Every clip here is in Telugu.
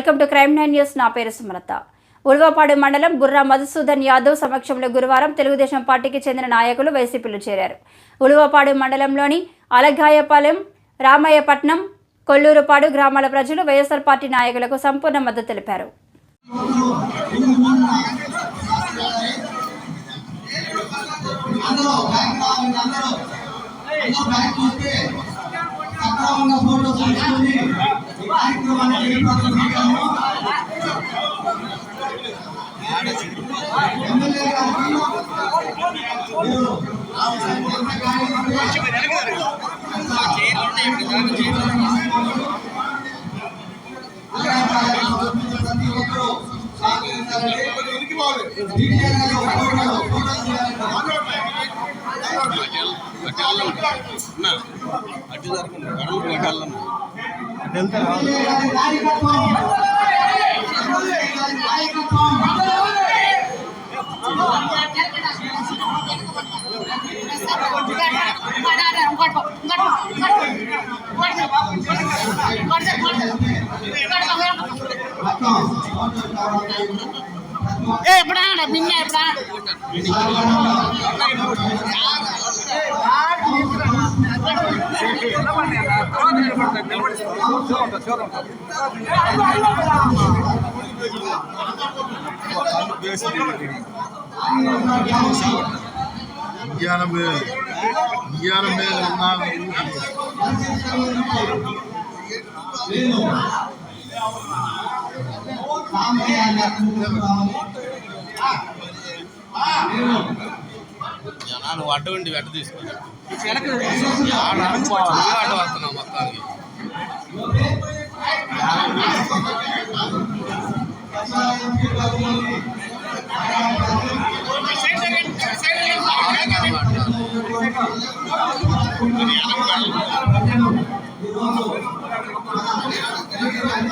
Welcome to crime nine news. నా పేరు సుమలత. ఉల్వపాడు మండలం బుర్రా మధుసూదన్ యాదవ్ సమక్షంలో గురువారం తెలుగుదేశం పార్టీకి చెందిన నాయకులు వైసీపీలో చేరారు. ఉల్వపాడు మండలంలోని అలగాయపాలెం రామయ్యపట్నం కొల్లూరుపాడు గ్రామాల ప్రజలు వైఎస్ఆర్ పార్టీ నాయకులకు సంపూర్ణ మద్దతు తెలిపారు. అందరూ తీసుకొని ఈ కార్యక్రమాన్ని చేపడుతున్నాము ఎమ్మెల్యే గారికి మీరు ప్రతి ఒక్కరూ గారు అటు ஏ எப்படா பின்ன எப்படா? மேல జనాలు అటువంటి వెంట మేలు ఉన్నాను నేను రామయ్య అనుకుంటున్నాను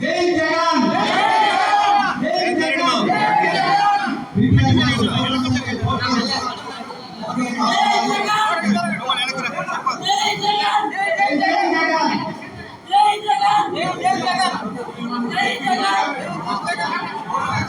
Hey.